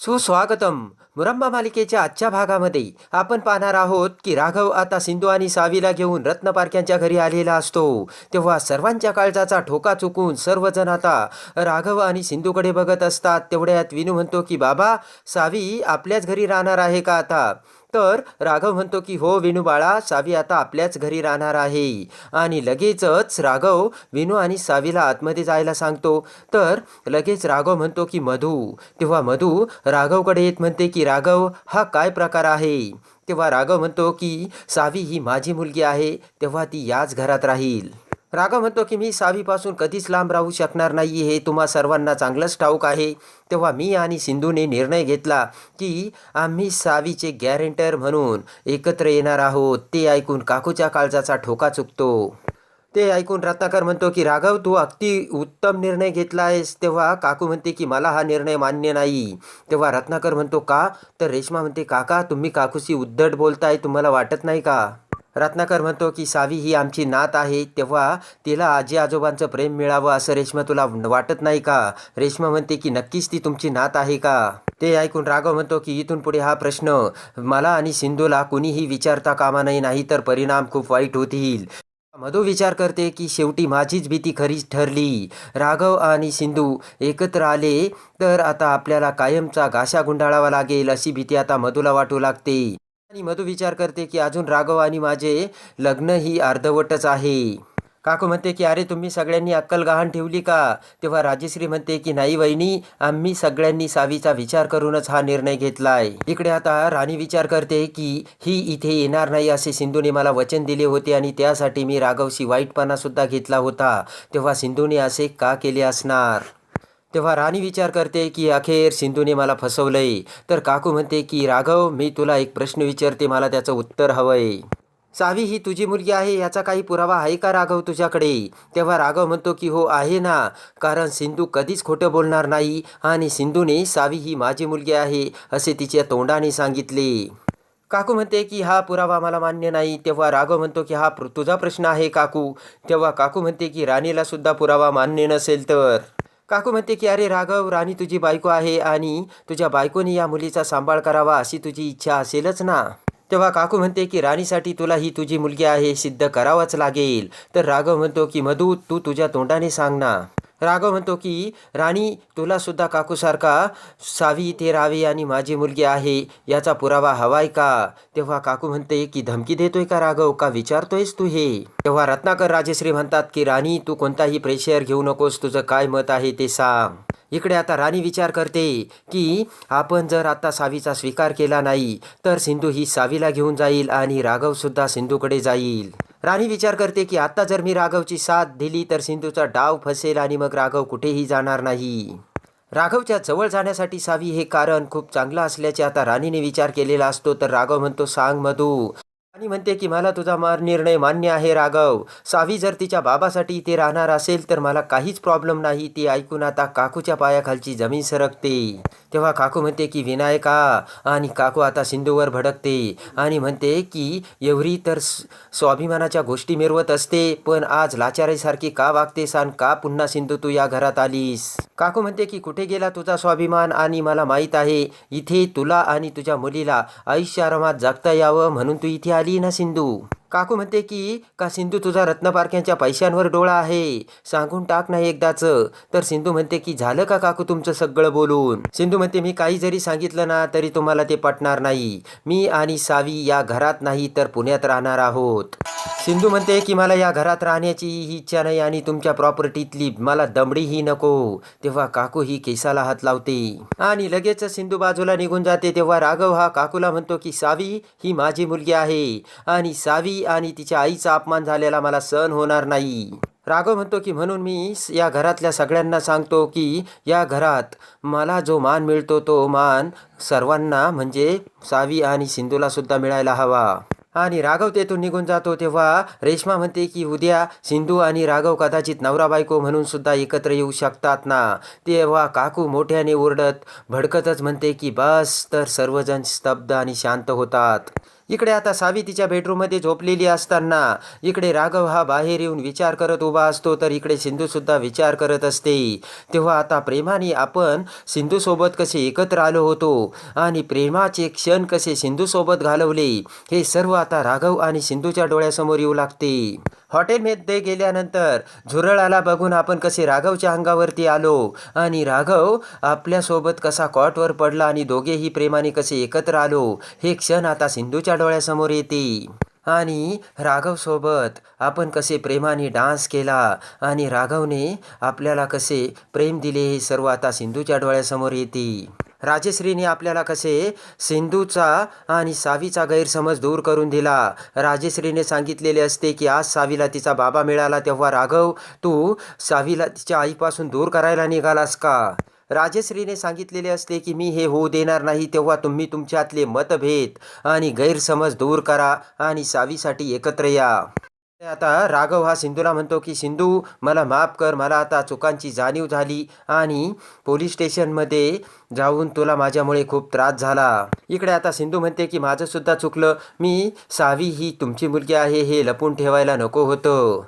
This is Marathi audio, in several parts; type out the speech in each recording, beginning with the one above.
सुस्वागतम. मुरंबा मालिकेच्या आजच्या भागामध्ये आपण पाहणार आहोत की राघव आता सिंधू आणि सावीला घेऊन रत्नपारख्यांच्या घरी आलेला असतो. तेव्हा सर्वांच्या काळजाचा ठोका चुकून सर्वजण आता राघव आणि सिंधूकडे बघत असतात. तेवढ्यात विनू म्हणतो की बाबा सावी आपल्याच घरी राहणार आहे का आता? तर राघव म्हणतो की हो विनू बाळा सावी आता आपल्याच घरी राहणार आहे. आणि लगेचच राघव विनू आणि सावीला आतमध्ये जायला सांगतो. तर लगेच राघव म्हणतो की मधू. तेव्हा मधू राघवकडे येत म्हणते की राघव हा काय प्रकार आहे? तेव्हा राघव म्हणतो की सावी ही माझी मुलगी आहे तेव्हा ती याच घरात राहील. राघव म्हणतो की मी सावीपासून कधीच लांब राहू शकणार नाही हे तुम्हा सर्वांना चांगलंच ठाऊक आहे. तेव्हा मी आणि सिंधूने निर्णय घेतला की आम्ही सावीचे गॅरेंटर म्हणून एकत्र येणार आहोत. ते ऐकून काकूच्या काळजाचा ठोका चुकतो. ते ऐकून रत्नाकर म्हणतो की राघव तू अगदी उत्तम निर्णय घेतला आहेस. तेव्हा काकू म्हणते की मला हा निर्णय मान्य नाही. तेव्हा रत्नाकर म्हणतो का? तर रेश्मा म्हणते काका तुम्ही काकूशी उद्धट बोलताय. तुम्हाला वाटत नाही का? रत्नाकर म्हणतो की सावी ही आमची नात आहे. तेव्हा तिला आजी आजोबांचं प्रेम मिळावं असं रेश्मा तुला वाटत नाही का रेश्मा म्हणते की नक्कीच ती तुमची नात आहे का ते ऐकून राघव म्हणतो की इथून पुढे हा प्रश्न. मला आणि सिंधूला कुणीही विचारता कामा नये नाही तर परिणाम खूप वाईट होतील मधू विचार करते की शेवटी माझीच भीती खरीच ठरली. राघव आणि सिंधू एकत्र आले तर आता आपल्याला कायमचा घाशा गुंडाळावा लागेल अशी भीती आता मधूला वाटू लागते. आणि मधू विचार करते की अजून राघव आणि माझे लग्न ही अर्धवटच आहे. काकू म्हणते की अरे तुम्ही सगळ्यांनी अक्कल गहाण ठेवली का? तेव्हा राजेश्री म्हणते की नाही वहिनी आम्ही सगळ्यांनी सावीचा विचार करूनच हा निर्णय घेतलाय. इकडे आता राणी विचार करते की ही इथे येणार नाही असे सिंधूने मला वचन दिले होते आणि त्यासाठी मी राघवशी वाईटपणा सुद्धा घेतला होता. तेव्हा सिंधूने असे का केले असणार? तेव्हा राणी विचार करते की अखेर सिंधूने मला फसवलंय. तर काकू म्हणते की राघव मी तुला एक प्रश्न विचारते मला त्याचं उत्तर हवंय. सावी ही तुझी मुलगी आहे याचा काही पुरावा आहे का राघव तुझ्याकडे? तेव्हा राघव म्हणतो की हो आहे ना. कारण सिंधू कधीच खोटं बोलणार नाही आणि सिंधूने सावी ही माझी मुलगी आहे असे तिच्या तोंडाने सांगितले. काकू म्हणते की हा पुरावा मला मान्य नाही. तेव्हा राघव म्हणतो की हा तुझा प्रश्न आहे काकू. तेव्हा काकू म्हणते की राणीला सुद्धा पुरावा मान्य नसेल तर. काकू म्हणते की अरे राघव राणी तुझी बायको आहे आणि तुझ्या बायकोने या मुलीचा सांभाळ करावा अशी तुझी इच्छा असेलच ना? तेव्हा काकू म्हणते की राणीसाठी तुला ही तुझी मुलगी आहे सिद्ध करावंच लागेल. तर राघव म्हणतो की मधू तू तुझ्या तोंडाने सांग ना. राघव म्हणतो की राणी तुलासुद्धा काकूसारखा सावी इथे रावी आणि माझी मुलगी आहे याचा पुरावा हवाय का? तेव्हा काकू म्हणते की धमकी देतोय का राघव? का विचारतोयस तू हे? तेव्हा रत्नाकर राजेश्री म्हणतात की राणी तू कोणताही प्रेशर घेऊ नकोस तुझं काय मत आहे ते सांग. इकडे आता राणी विचार करते की आपण जर आता सावीचा स्वीकार केला नाही तर सिंधू ही सावीला घेऊन जाईल आणि राघवसुद्धा सिंधूकडे जाईल. राणी विचार करते की आता जर मी राघवची साथ दिली तर सिंधूचा डाव फसेल आणि मग राघव कुठेही जाणार नाही. राघवच्या जवळ जाण्यासाठी सावी हे कारण खूप चांगलं असल्याचे आता राणीने विचार केलेला असतो. तर राघव म्हणतो सांग मधू राणी म्हणते की मला तुझा मार निर्णय मान्य आहे राघव. सावी जर तिच्या बाबासाठी इथे राहणार असेल तर मला काहीच प्रॉब्लेम नाही. ती ऐकून आता काकूच्या पायाखालची जमीन सरकते. तेव्हा काकू म्हणते की विनायका आणि काकू आता सिंधूवर भडकते. आणि म्हणते की एवढी तर स्वाभिमानाच्या गोष्टी मिरवत असते पण आज लाचारीसारखी का वागतेस आणि का पुन्हा सिंधू तू या घरात आलीस? काकू म्हणते की कुठे गेला तुझा स्वाभिमान आणि मला माहीत आहे. इथे तुला आणि तुझ्या मुलीला आयुष्य आरामात जगता यावं म्हणून तू इथे आली ना सिंधू काकू म्हणते की का सिंधू तुझा रत्नपारख्यांच्या पैशांवर डोळा आहे? सांगून टाक नाही एकदाच. तर सिंधू म्हणते की झालं का काकू तुमचं सगळं बोलून? सिंधू म्हणते मी काही जरी सांगितलं ना तरी तुम्हाला ते पटणार नाही. मी आणि सावी या घरात नाही तर पुण्यात राहणार आहोत. सिंधू म्हणते की मला या घरात राहण्याची ही इच्छा नाही आणि तुमच्या प्रॉपर्टीतली मला दमडीही नको. तेव्हा काकू ही केसाला हात लावते. आणि लगेच सिंधू बाजूला निघून जाते. तेव्हा राघव हा काकूला म्हणतो की सावी ही माझी मुलगी आहे. आणि सावी आणि तिच्या आईचा अपमान झालेला मला सहन होणार नाही. राघव म्हणतो की म्हणून मी या घरातल्या सगळ्यांना सांगतो की या घरात मला जो मान मिळतो तो मान सर्वांना म्हणजे सावी आणि सिंधूला सुद्धा मिळायला हवा. आणि राघव तेथून निघून जातो तेव्हा रेश्मा म्हणते की उद्या सिंधू आणि राघव कदाचित नवरा बायको म्हणून सुद्धा एकत्र येऊ शकतात ना? तेव्हा काकू मोठ्याने ओरडत भडकतच म्हणते की बस तर सर्वजण स्तब्ध आणि शांत होतात. इकडे आता सावी तिच्या बेडरूममध्ये झोपलेली असताना इकडे राघव हा बाहेर येऊन विचार करत उभा असतो तर इकडे सिंधूसुद्धा विचार करत असते. तेव्हा आता प्रेमाने आपण सिंधूसोबत कसे एकत्र आलो होतो आणि प्रेमाचे क्षण कसे सिंधूसोबत घालवले हे सर्व आता राघव आणि सिंधूच्या डोळ्यासमोर येऊ लागते. हॉटेलमध्ये गेल्यानंतर झुरळाला बघून आपण कसे राघवच्या अंगावरती आलो आणि राघव आपल्यासोबत कसा कॉटवर पडला आणि दोघेही प्रेमाने कसे एकत्र आलो हे क्षण आता सिंधूच्या डोळ्यासमोर येते. आणि राघवसोबत आपण कसे प्रेमाने डान्स केला आणि राघवने आपल्याला कसे प्रेम दिले हे सर्व आता सिंधूच्या डोळ्यासमोर येते. राजेश्रीने आपल्याला कसे सिंधूचा आणि सावीचा गैरसमज दूर करून दिला. राजेश्रीने सांगितलेले असते की आज सावीला तिचा बाबा मिळाला तेव्हा राघव तू सावीला तिच्या आईपासून दूर करायला निघालास का? राजश्रीने सांगितलेले असते की मी हे होऊ देणार नाही तेव्हा तुम्ही तुमच्यातले मतभेद आणि गैरसमज दूर करा आणि सावीसाठी एकत्र या. आता राघव हा सिंधूला म्हणतो की सिंधू मला माफ कर मला आता चुकांची जाणीव झाली आणि पोलीस स्टेशनमध्ये जाऊन तुला माझ्यामुळे खूप त्रास झाला. इकडे आता सिंधू म्हणते की माझंसुद्धा चुकलं. मी सावी ही तुमची मुलगी आहे हे लपून ठेवायला नको होतं.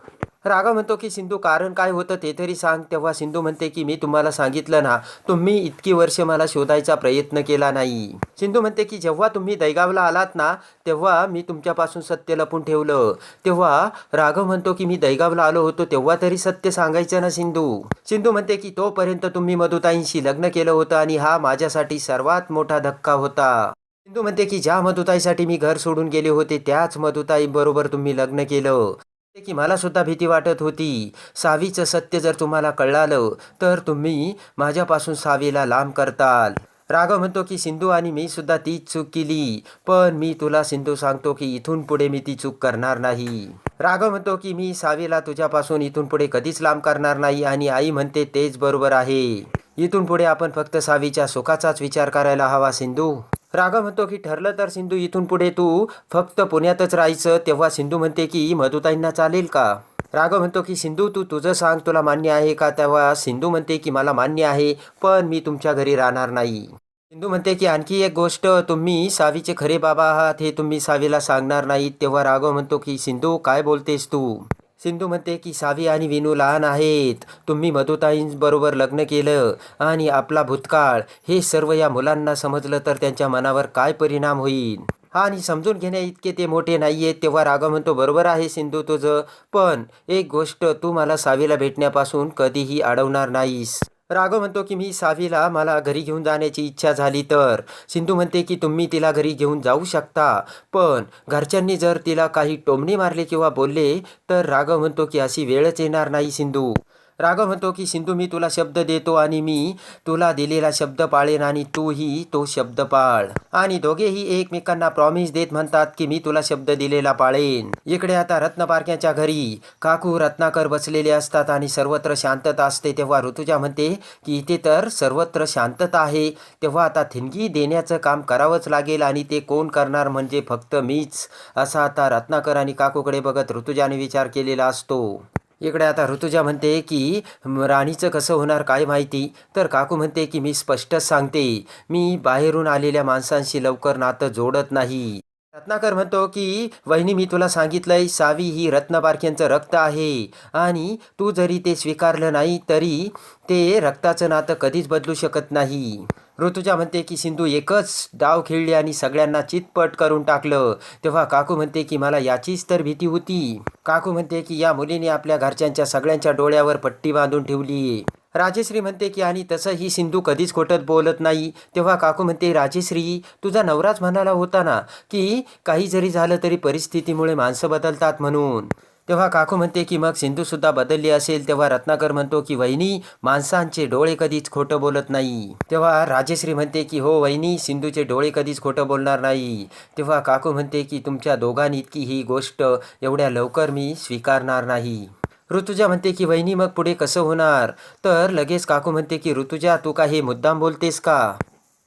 राघव म्हणतो की सिंधू कारण काय होतं ते तरी सांग. तेव्हा सिंधू म्हणते की मी तुम्हाला सांगितलं ना तुम्ही इतकी वर्ष मला शोधायचा प्रयत्न केला नाही. सिंधू म्हणते की जेव्हा तुम्ही दैगावला आलात ना तेव्हा मी तुमच्यापासून सत्य लपून ठेवलं. तेव्हा राघव म्हणतो की मी दैगावला आलो होतो तेव्हा तरी सत्य सांगायचं ना सिंधू. सिंधू म्हणते की तोपर्यंत तुम्ही मधुताईंशी लग्न केलं होतं आणि हा माझ्यासाठी सर्वात मोठा धक्का होता. सिंधू म्हणते की ज्या मधुताईसाठी मी घर सोडून गेले होते त्याच मधुताई बरोबर तुम्ही लग्न केलं. की मला सुद्धा भीती वाटत होती. सावीचं सत्य जर तुम्हाला कळालं तर तुम्ही माझ्यापासून सावीला लांब करताल. राघव म्हणतो की सिंधू आणि मी सुद्धा तीच चूक केली पण मी तुला सिंधू सांगतो की इथून पुढे मी ती चूक करणार नाही. राघव म्हणतो की मी सावीला तुझ्यापासून इथून पुढे कधीच लांब करणार नाही आणि आई म्हणते तेच बरोबर आहे. इथून पुढे आपण फक्त सावीच्या सुखाचाच विचार करायला हवा सिंधू. राघव म्हणतो की ठरलं तर सिंधू इथून पुढे तू फक्त पुण्यातच राहायचं. तेव्हा सिंधू म्हणते की मधुताईंना चालेल का? राघव म्हणतो की सिंधू तू तुझं सांग तुला मान्य आहे का? तेव्हा सिंधू म्हणते की मला मान्य आहे पण मी तुमच्या घरी राहणार नाही. सिंधू म्हणते की आणखी एक गोष्ट तुम्ही सावीचे खरे बाबा आहात हे तुम्ही सावीला सांगणार नाहीत. तेव्हा राघव म्हणतो की सिंधू काय बोलतेस तू? सिंधू म्हणते की सावी आणि विनू लहान आहेत. तुम्ही मधुताईंबरोबर लग्न केलं आणि आपला भूतकाळ. हे सर्व या मुलांना समजलं तर त्यांच्या मनावर काय परिणाम होईल? आणि समजून घेण्या इतके ते मोठे नाही आहेत तेव्हा राघव म्हणतो बरोबर आहे सिंधू तुझं पण एक गोष्ट तू मला सावीला भेटण्यापासून कधीही अडवणार नाहीस. राघव म्हणतो की मी सावीला मला घरी घेऊन जाण्याची इच्छा झाली तर. सिंधू म्हणते की तुम्ही तिला घरी घेऊन जाऊ शकता. पण घरच्यांनी जर तिला काही टोमणी मारले किंवा बोलले तर राघव म्हणतो की अशी वेळच येणार नाही सिंधू. राघव म्हणतो की सिंधू मी तुला शब्द देतो आणि मी तुला दिलेला शब्द पाळेन आणि तूही तो शब्द पाळ. आणि दोघेही एकमेकांना प्रॉमिस देत म्हणतात की मी तुला शब्द दिलेला पाळेन. इकडे आता रत्नपारख्याच्या घरी काकू रत्नाकर बसलेले असतात आणि सर्वत्र शांतता असते. तेव्हा ऋतुजा म्हणते की इथे तर सर्वत्र शांतता आहे. तेव्हा आता थिनगी देण्याचं काम करावंच लागेल आणि ते कोण करणार म्हणजे फक्त मीच. असा आता रत्नाकर आणि काकूकडे बघत ऋतुजाने विचार केलेला असतो. इकडे आता ऋतुजा म्हणते की राणीचं कसं होणार काय माहिती? तर काकू म्हणते की मी स्पष्टच सांगते. मी बाहेरून आलेल्या माणसांशी लवकर नातं जोडत नाही. रत्नाकर म्हणतो की वहिनी मी तुला सांगितलंय सावी ही रत्नबारख्यांचं रक्त आहे. आणि तू जरी ते स्वीकारलं नाही तरी ते रक्ताचं नातं कधीच बदलू शकत नाही. ऋतुजा म्हणते की सिंधू एकच डाव खेळली आणि सगळ्यांना चितपट करून टाकलं. तेव्हा काकू म्हणते की मला याचीच तर भीती होती. काकू म्हणते की या मुलीने आपल्या घरच्यांच्या सगळ्यांच्या डोळ्यावर पट्टी बांधून ठेवली. राजेश्री म्हणते की आणि तसं ही सिंधू कधीच खोटत बोलत नाही. तेव्हा काकू म्हणते राजेश्री तुझा नवराच म्हणाला होता ना की काही जरी झालं तरी परिस्थितीमुळे माणसं बदलतात म्हणून. तेव्हा काकू म्हणते की मग सिंधूसुद्धा बदलली असेल. तेव्हा रत्नाकर म्हणतो की वहिनी माणसांचे डोळे कधीच खोटं बोलत नाही. तेव्हा राजेश्री म्हणते की हो वहिनी सिंधूचे डोळे कधीच खोटं बोलणार नाही. तेव्हा काकू म्हणते की तुमच्या दोघांनी इतकी ही गोष्ट एवढ्या लवकर मी स्वीकारणार नाही. ऋतुजा म्हणते की वहिनी मग पुढे कसं होणार? तर लगेच काकू म्हणते की ऋतुजा तू का हे मुद्दाम बोलतेस का?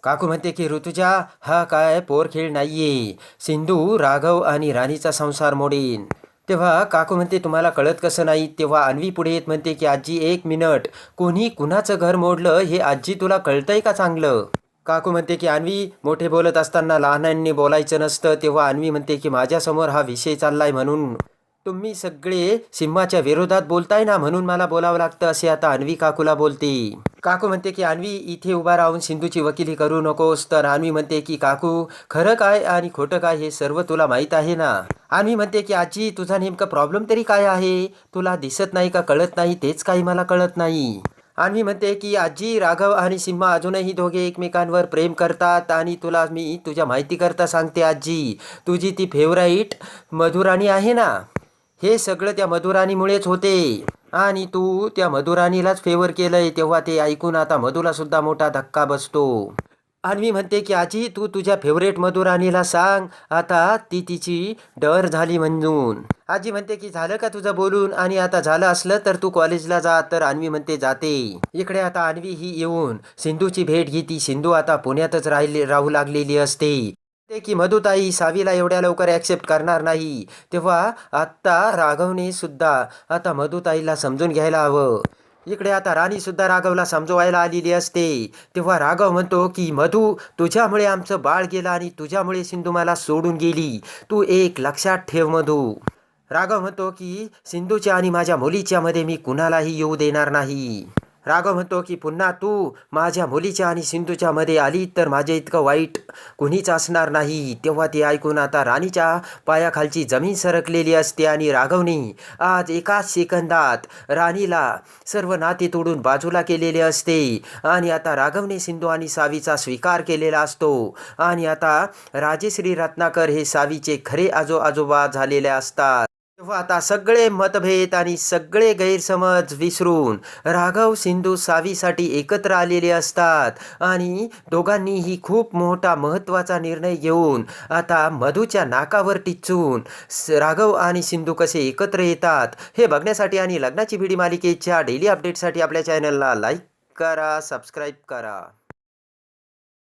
काकू म्हणते की ऋतुजा हा काय पोरखेळ नाहीये. सिंधू राघव आणि राणीचा संसार मोडीन. तेव्हा काकू म्हणते तुम्हाला कळत कसं नाही? तेव्हा अन्वी पुढे येत म्हणते की आजी एक मिनट. कोणी कुणाचं घर मोडलं हे आजी तुला कळतंय का चांगलं? काकू म्हणते की अन्वी मोठे बोलत असताना लहानांनी बोलायचं नसतं. तेव्हा अन्वी म्हणते की माझ्यासमोर हा विषय चाललाय म्हणून. तुम्ही सगळे सिम्माच्या विरोधात बोलताय ना म्हणून मला बोलावं लागतं असे आता अन्वी काकूला बोलते. काकू म्हणते की अन्वी इथे उभा राहून सिंधूची वकिली करू नकोस. तर अन्वी म्हणते की काकू खरं काय आणि खोटं काय हे सर्व तुला माहीत आहे ना? अन्वी म्हणते की आजी तुझा नेमका प्रॉब्लेम तरी काय आहे? तुला दिसत नाही का कळत नाही? तेच काही मला कळत नाही. आणि म्हणते की आजी राघव आणि सिम्हा अजूनही दोघे एकमेकांवर प्रेम करतात आणि तुला मी तुझ्या माहितीकरता सांगते आजी. तुझी ती फेवराईट मधुराणी आहे ना? हे सगळं त्या मधुराणीमुळेच होते. आणि तू त्या मधुराणीलाच फेवर केलंय तेव्हा ते ऐकून आता मधुला सुद्धा मोठा धक्का बसतो. आणि मी म्हणते की आजी तू तुझ्या फेवरेट मधुराणीला सांग. आता ती तिची डर झाली म्हणून. आजी म्हणते की झालं का तुझं बोलून? आणि आता झालं असलं तर तू कॉलेजला जा. तर अन्वी म्हणते जाते. इकडे आता अन्वी ही येऊन सिंधूची भेट घेती. सिंधू आता पुण्यातच राहिली राहू लागलेली असते. ते की मधुताई सावीला एवढ्या लवकर ॲक्सेप्ट करणार नाही. तेव्हा आत्ता राघवने सुद्धा आता मधुताईला समजून घ्यायला हवं. इकडे आता राणी सुद्धा राघवला समजवायला आलेली असते. तेव्हा राघव म्हणतो की मधू तुझ्यामुळे आमचं बाळ गेलं आणि तुझ्यामुळे सिंधू मला सोडून गेली. तू एक लक्षात ठेव मधू. राघव म्हणतो की सिंधूच्या आणि माझ्या मुलीच्या मध्ये मी कुणालाही येऊ देणार नाही. राघव म्हणतो की पुन्हा तू माझ्या मुलीच्या आणि सिंधूच्या मध्ये आली तर माझ्या इतकं वाईट कुणीच असणार नाही. तेव्हा ते ऐकून आता राणीच्या पायाखालची जमीन सरकलेली असते आणि राघवने आज एकाच सेकंदात राणीला सर्व नाते तोडून बाजूला केलेले असते. आणि आता राघवने सिंधू आणि सावीचा स्वीकार केलेला असतो. आणि आता राजेश्री रत्नाकर हे सावीचे खरे आजो आजोबा झालेले असतात. व आता सगळे मतभेद आणि सगळे गैरसमज विसरून राघव सिंधू सावीसाठी एकत्र आलेले असतात. आणि दोघांनीही खूप मोठा महत्त्वाचा निर्णय घेऊन आता मधूच्या नाकावर टिचून स- राघव आणि सिंधू कसे एकत्र येतात हे बघण्यासाठी आणि लग्नाची भिडी मालिकेच्या डेली अपडेटसाठी आपल्या चॅनलला लाईक करा सबस्क्राईब करा.